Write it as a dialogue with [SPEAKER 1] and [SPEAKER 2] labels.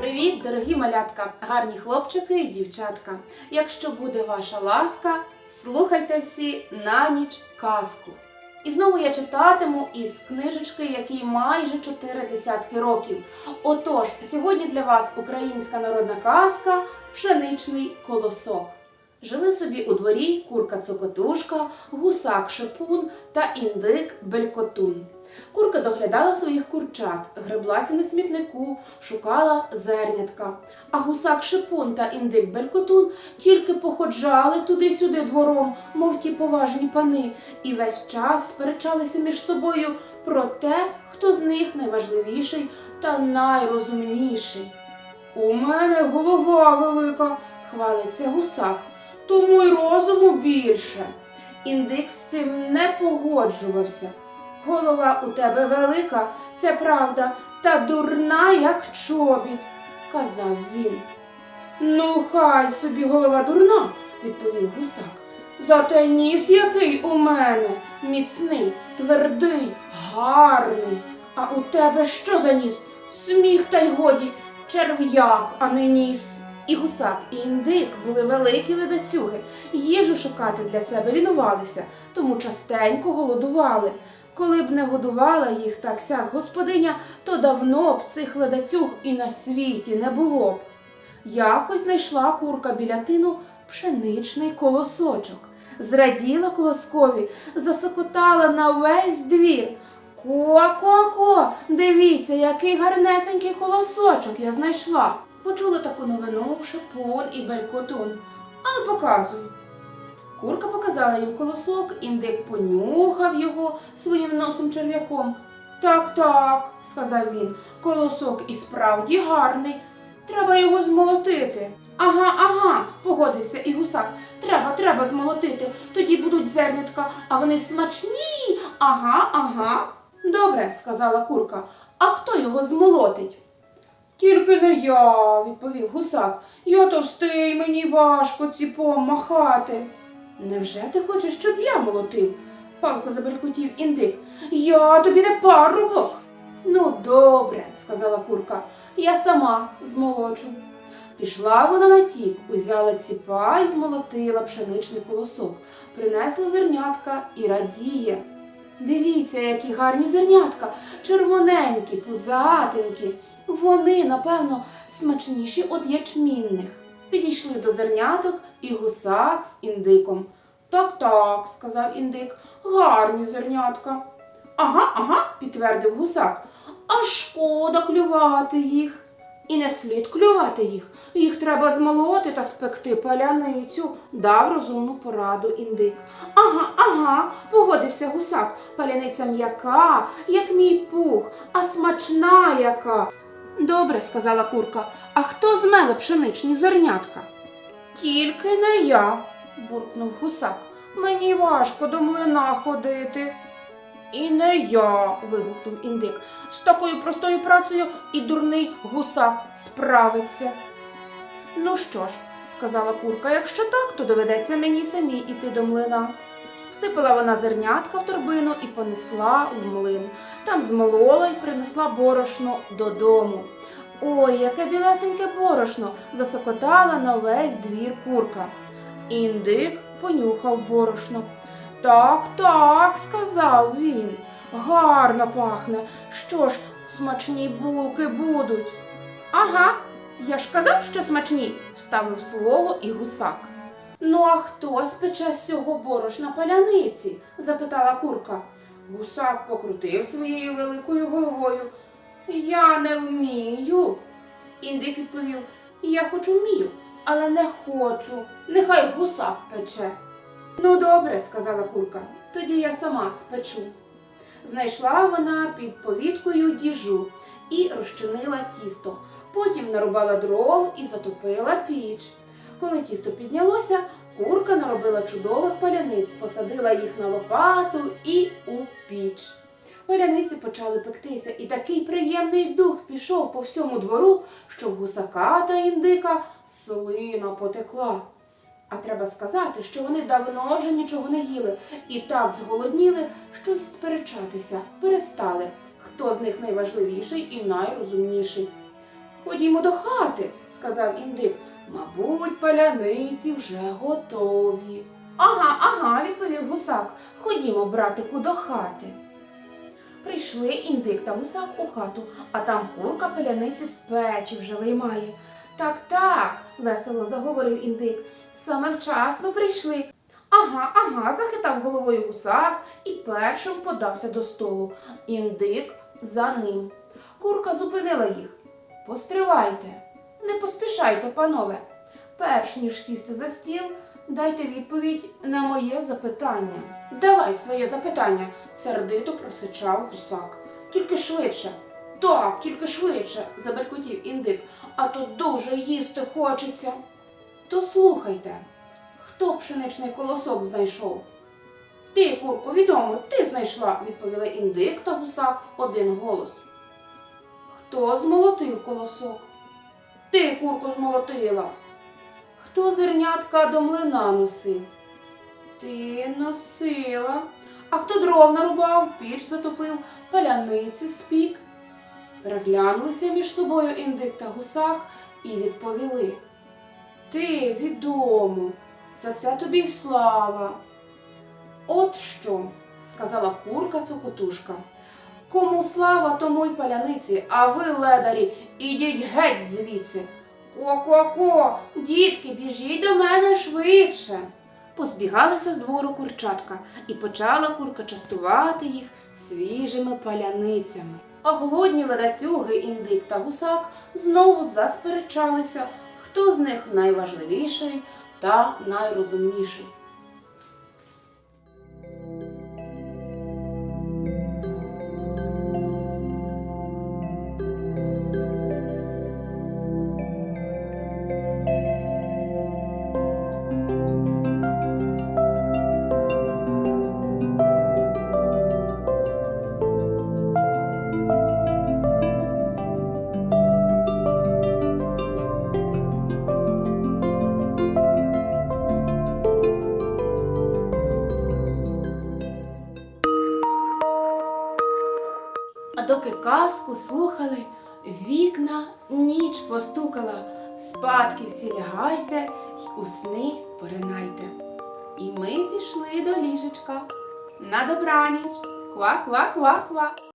[SPEAKER 1] Привіт, дорогі малятка, гарні хлопчики і дівчатка. Якщо буде ваша ласка, слухайте всі на ніч казку. І знову я читатиму із книжечки, якій майже чотири десятки років. Отож, сьогодні для вас українська народна казка Пшеничний колосок. Жили собі у дворі курка цокотушка, гусак шепун та індик белькотун. Курка доглядала своїх курчат, греблася на смітнику, шукала зернятка. А гусак шипун та індик белькотун тільки походжали туди-сюди двором, мов ті поважні пани, і весь час сперечалися між собою про те, хто з них найважливіший та найрозумніший. У мене голова велика, хвалиться гусак, тому й розуму більше. Індик з цим не погоджувався. Голова у тебе велика, це правда, та дурна, як чобіт, казав він. Ну, хай собі голова дурна, відповів гусак. Зате ніс який у мене міцний, твердий, гарний. А у тебе що за ніс? Сміх та й годі, черв'як, а не ніс. І гусак, і індик були великі ледацюги, їжу шукати для себе лінувалися, тому частенько голодували. Коли б не годувала їх так сяк господиня, то давно б цих ледацюг і на світі не було б. Якось знайшла курка біля тину пшеничний колосочок. Зраділа колоскові, засокотала на весь двір. Ко-ко-ко, дивіться, який гарнесенький колосочок я знайшла. Почули таку новину шипун і белькотун. Ану, показуй. Курка показала їм колосок, індик понюхав його своїм носом черв'яком. Так, так, сказав він, колосок і справді гарний. Треба його змолотити. Ага, ага, погодився і гусак. Треба, треба змолотити. Тоді будуть зернятка, а вони смачні. Ага, ага. Добре, сказала курка. А хто його змолотить? Тільки не я, відповів гусак. Я товстий, мені важко ціпом махати. Невже ти хочеш, щоб я молотив? палко забелькотів індик. Я тобі не парубок. Ну, добре, сказала курка, я сама змолочу. Пішла вона на тік, узяла ціпа і змолотила пшеничний колосок, принесла зернятка і радіє. Дивіться, які гарні зернятка, червоненькі, пузатенькі. Вони, напевно, смачніші від ячмінних. Підійшли до зерняток і гусак з індиком. Так, так, сказав індик, гарні зернятка. Ага, ага, підтвердив гусак. А шкода клювати їх. І не слід клювати їх. Їх треба змолоти та спекти паляницю, дав розумну пораду індик. Ага, ага, погодився гусак. Паляниця м'яка, як мій пух, а смачна яка. Добре, сказала курка, а хто змеле пшеничні зернятка? Тільки не я, буркнув гусак. Мені важко до млина ходити. І не я, вигукнув індик. З такою простою працею і дурний гусак справиться. Ну що ж, сказала курка, якщо так, то доведеться мені самій іти до млина. Всипала вона зернятка в торбину і понесла в млин. Там змолола й принесла борошно додому. Ой, яке білесеньке борошно! засокотала на весь двір курка. Індик понюхав борошно. Так, так, сказав він. Гарно пахне. Що ж, смачні булки будуть. Ага, я ж казав, що смачні, вставив слово і гусак. Ну, а хто спече з цього борошна паляниці? запитала курка. Гусак покрутив своєю великою головою. Я не вмію. Індик відповів, я хоч вмію, але не хочу. Нехай гусак пече. Ну, добре, сказала курка, тоді я сама спечу. Знайшла вона під повіткою діжу і розчинила тісто. Потім нарубала дров і затопила піч. Коли тісто піднялося, курка наробила чудових паляниць, посадила їх на лопату і у піч. Паляниці почали пектися, і такий приємний дух пішов по всьому двору, що гусака та індика слина потекла. А треба сказати, що вони давно вже нічого не їли і так зголодніли, що й сперечатися перестали, хто з них найважливіший і найрозумніший. Ходімо до хати, сказав індик. Мабуть, паляниці вже готові. Ага, ага, відповів гусак. Ходімо, братику, до хати. Прийшли індик та гусак у хату, а там курка паляниці з печі вже виймає. Так, так, весело заговорив індик. Саме вчасно прийшли. Ага, ага, захитав головою гусак і першим подався до столу. Індик за ним. Курка зупинила їх. Постривайте, не поспішайте, панове. Перш ніж сісти за стіл, дайте відповідь на моє запитання. Давай своє запитання, сердито просичав гусак. Тільки швидше. Так, тільки швидше, забелькотів індик, а то дуже їсти хочеться. То слухайте, хто пшеничний колосок знайшов? Ти, курко, відомо, ти знайшла, відповіли індик та гусак в один голос. Хто змолотив колосок? Ти, курко, змолотила. Хто зернятка до млина носив? Ти носила. А хто дров нарубав, піч затопив, паляниці спік? Переглянулися між собою індик та гусак і відповіли. Ти відомо, за це тобі й слава. От що, сказала курка цокотушка. Кому слава, тому й паляниці, а ви, ледарі, ідіть геть звідси. Ко-ко-ко, дітки, біжіть до мене швидше. Позбігалися з двору курчатка, і почала курка частувати їх свіжими паляницями. А голодні ледацюги, індик та гусак знову засперечалися, хто з них найважливіший та найрозумніший. Казку слухали, вікна ніч постукала. Спадки всі лягайте й у сни поринайте. І ми пішли до ліжечка. На добраніч. Ква-ква-ква-ква.